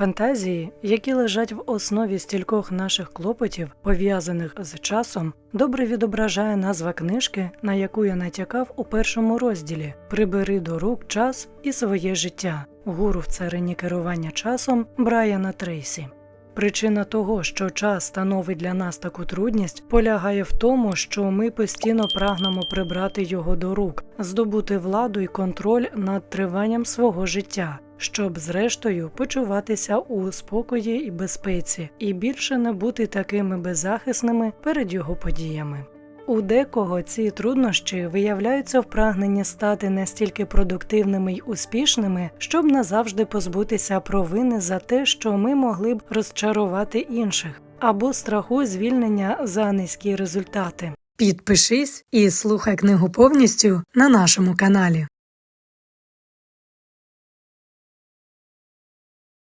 Фантазії, які лежать в основі стількох наших клопотів, пов'язаних з часом, добре відображає назва книжки, на яку я натякав у першому розділі Прибери до рук час і своє життя гуру в царині керування часом Брайана Трейсі. Причина того, що час становить для нас таку трудність, полягає в тому, що ми постійно прагнемо прибрати його до рук, здобути владу і контроль над триванням свого життя, щоб зрештою почуватися у спокої і безпеці, і більше не бути такими беззахисними перед його подіями. У декого ці труднощі виявляються в прагненні стати настільки продуктивними й успішними, щоб назавжди позбутися провини за те, що ми могли б розчарувати інших, або страху звільнення за низькі результати. Підпишись і слухай книгу повністю на нашому каналі.